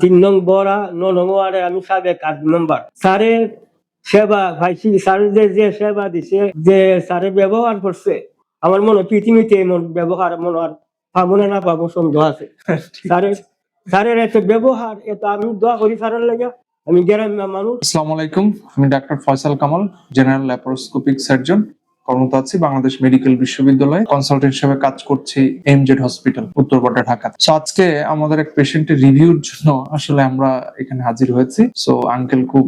তিন নং বড়া ন নং ওয়ার্ডে আমি সাবেক কার্ড মেম্বার স্যারের সেবা ভাইসি স্যারের যে যে সেবা দিছে যে স্যারে ব্যবহার করছে আমার মনে পৃথিবীতে এমন ব্যবহার মনে হয় পাবো না না পাবো সন্দেহ আছে। স্যারের স্যারের এত ব্যবহার এত আমি দোয়া করি স্যারের লেগে। আমি গ্রামের মানুষ। আসসালামু আলাইকুম আমি doctor Faisal Kamal general laparoscopic surgeon. কর্মরত আছি বাংলাদেশ মেডিকেল বিশ্ববিদ্যালয়ে কনসালটেন্ট হিসেবে কাজ করছি MZ hospital Uttarpara Dhaka so আজকে আমাদের এক পেশেন্টের রিভিউর জন্য আসলে আমরা এখানে হাজির হয়েছি। সো আঙ্কেল খুব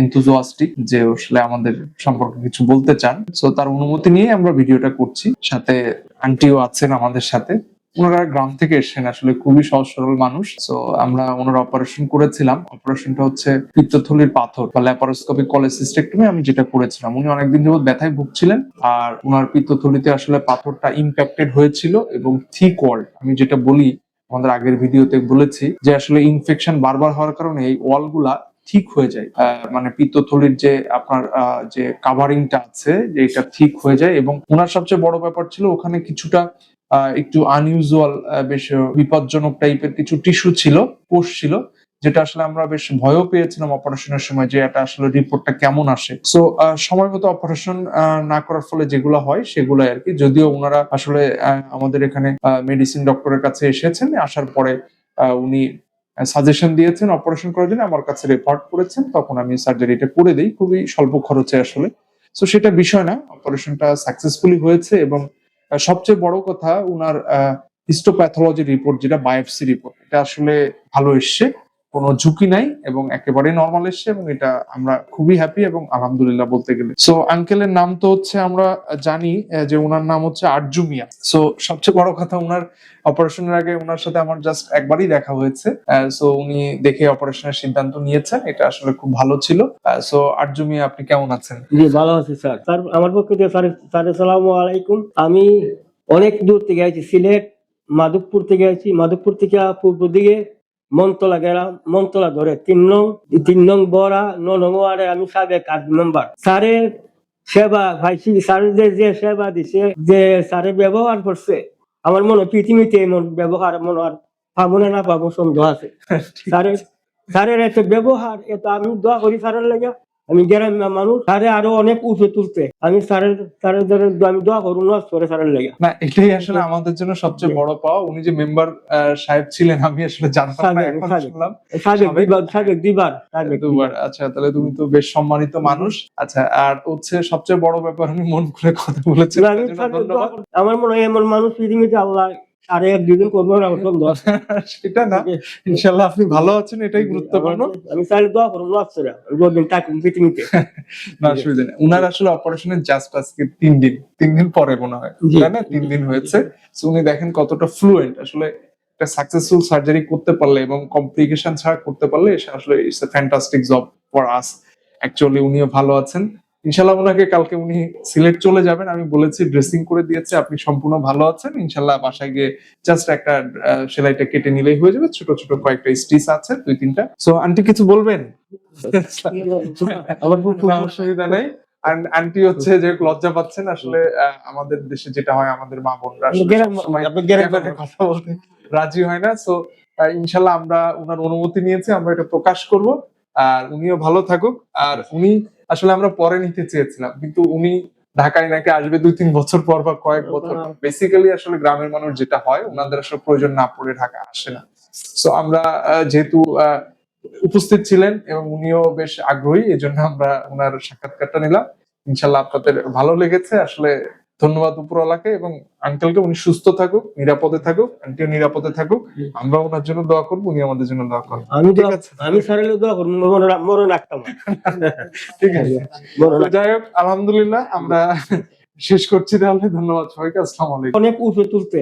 এনথুজিয়াস্টিক যে আসলে আমাদের সম্পর্কে কিছু বলতে চান। সো তার অনুমতি নিয়ে আমরা ভিডিওটা করছি। সাথে আন্টিও আছেন আমাদের সাথে। ওনারা গ্রাম থেকে এসেছেন, আসলে খুবই সহজ সরল মানুষ। তো আমরা ওনার অপারেশন করেছিলাম। অপারেশনটা হচ্ছে পিত্তথলির পাথর বা ল্যাপারোস্কোপিক কলেসিস্টেক্টমি আমি যেটা করেছিলাম। উনি অনেকদিন যাবত ব্যথায় ভুগছিলেন আর ওনার পিত্তথলিতে আসলে পাথরটা ইম্প্যাক্টেড হয়েছিল এবং থিক ওয়াল আমি যেটা বলি, আমাদের আগের ভিডিওতে বলেছি যে আসলে ইনফেকশন বারবার হওয়ার কারণে এই ওয়ালগুলা ঠিক হয়ে যায়। মানে পিত্তথলির যে আপনার যে কাভারিংটা আছে, যে এটা ঠিক হয়ে যায় এবং ওনার সবচেয়ে বড় ব্যাপার ছিল ওখানে কিছুটা একটু আনইউজুয়াল বেশ বিপজ্জনক টাইপের কিছু টিস্যু ছিল কোষ ছিল, যেটা আসলে আমরা বেশ ভয়ও পেয়েছিলাম অপারেশনের সময় যে এটা আসলে রিপোর্টটা কেমন আসে। সো সময় মতো অপারেশন না করার ফলে যেগুলো হয় সেগুলো আর কি যদিও ওনারা আসলে আমাদের এখানে মেডিসিন ডক্টরের কাছে এসেছেন, আসার পরে উনি সাজেশন দিয়েছেন অপারেশন করার জন্য আমার কাছে রেফার করেছেন, তখন আমি সার্জারিটা করে দিই, খুবই স্বল্প খরচে আসলে। তো সেটা বিষয় না অপারেশনটা সাকসেসফুলি হয়েছে এবং সবচেয়ে বড় কথা উনার হিস্টোপ্যাথোলজি রিপোর্ট যেটা বায়োপসি রিপোর্ট এটা আসলে ভালো এসছে। কোনো ঝুঁকি নাই এবং একেবারে নর্মাল এসছে এবং এটা আমরা খুবই হ্যাপি এবং আলহামদুলিল্লাহ বলতে গেলে। সো আঙ্কেলের নাম তো হচ্ছে আমরা জানি যে ওনার নাম হচ্ছে আরজুমিয়া সো সবচেয়ে বড় কথা ওনার অপারেশনের আগে ওনার সাথে আমার জাস্ট একবারই দেখা হয়েছে। সো উনি দেখে অপারেশনের সিদ্ধান্ত নিয়েছেন, এটা আসলে খুব ভালো ছিল। সো আরজুমিয়া আপনি কেমন আছেন? জি, ভালো আছি, স্যার। স্যার, আমার পক্ষে দিয়ে স্যার সালাম আলাইকুম। আমি অনেক দূর থেকে আইছি, সিলেট, মাধবপুর থেকে আইছি। মাধবপুর থেকে পূর্ব দিকে মনতলা গেলাম মন্তলা ধরে তিন নং তিন নং বড়া ন নং ওয়ার্ডে আমি সাবেক কার্ড মেম্বার স্যারের সেবা ভাইসি স্যারের যে যে সেবা দিছে যে স্যারে ব্যবহার করছে আমার মনে হয় পৃথিবীতে এমন ব্যবহার মনে আর পাবো না না পাবো সন্দেহ আছে। স্যারের স্যারের এত ব্যবহার এত আমি দোয়া করি স্যারের লেগে। আমি গ্রামের মানুষ স্যারে আরও অনেক উঠে তুলতে আমি স্যারের স্যারের ধরে আমি দোয়া করুন করে স্যারের লেগে। না এটাই আসলে আমাদের জন্য সবচেয়ে বড় পাওয়া। উনি যে মেম্বার সাহেব ছিলেন আমি আসলে জানতাম না এখন। শুনলাম। আচ্ছা তাহলে তুমি তো বেশ সম্মানিত মানুষ। আচ্ছা আর হচ্ছে সবচেয়ে বড় ব্যাপার আমি মন খুলে কথা আমার মনে হয় এমন মানুষ পৃথিবীতে আল্লাহ সাড়ে এক দুজন করব না সন্দেহ আছে। সেটা না। ইনশাল্লাহ আপনি ভালো আছেন এটাই গুরুত্বপূর্ণ। আমি স্যারের দোয়া করুন করে যতদিন থাকুন পৃথিবীতে না অসুবিধা নেই। উনার আসলে অপারেশনের জাস্ট আজকে তিন দিন। তিন দিন পরে মনে হয়। তাই না তিন দিন হয়েছে। উনি দেখেন কতটা ফ্লুয়েন্ট আসলে একটা সাকসেসফুল সার্জারি করতে পারলে এবং কমপ্লিকেশন ছাড়া করতে পারলে আসলে it's a fantastic job for us actually উনিও ভালো আছেন। ইনশাল্লাহ ওনাকে কালকে উনি সিলেট চলে যাবেন। আমি বলেছি ড্রেসিং করে দিয়েছে আপনি সম্পূর্ণ ভালো আছেন। ইনশাল্লাহ বাসায় গিয়ে জাস্ট একটা সেলাইটা কেটে নিলেই হয়ে যাবে। ছোট ছোট কয়েকটা স্টিচ আছে দুই তিনটা। সো আন্টি কিছু বলবেন? আমার খুব অসুবিধা নেই। আন- আন্টি হচ্ছে যে লজ্জা পাচ্ছেন আসলে আমাদের দেশে যেটা হয় আমাদের মা বোনরা কথা বলতে। রাজি হয় না। সো ইনশাল্লাহ আমরা ওনার অনুমতি নিয়েছি আমরা এটা প্রকাশ করব। আর উনিও ভালো থাকুক। আর উনি আসলে আমরা পরে নিতে চেয়েছিলাম কিন্তু উনি ঢাকায় নাকি আসবে দুই তিন বছর পর বা কয়েক বছর বেসিক্যালি আসলে গ্রামের মানুষ যেটা হয় ওনাদের আসলে প্রয়োজন না পড়ে ঢাকা আসে না। সো আমরা যেহেতু আহ, উপস্থিত ছিলেন এবং উনিও বেশ আগ্রহী এই জন্য আমরা ওনার সাক্ষাৎকারটা নিলাম। ইনশাল্লাহ আপনাদের ভালো লেগেছে। আসলে ধন্যবাদ উপরওয়ালাকে এবং আঙ্কেলকে উনি সুস্থ থাকুক নিরাপদে থাকুক আন্টিও নিরাপদে থাকুক। আমরা ওনার জন্য দোয়া করব উনি আমাদের জন্য দোয়া করব আমি। আমি স্যারের দোয়া করব মরণ মরণ রাখতাম ঠিক আছে। যাই হোক আলহামদুলিল্লাহ আমরা শেষ করছি তাহলে। ধন্যবাদ সবাইকে আসসালাম আলাইকুম। অনেক উঠে তুলতে।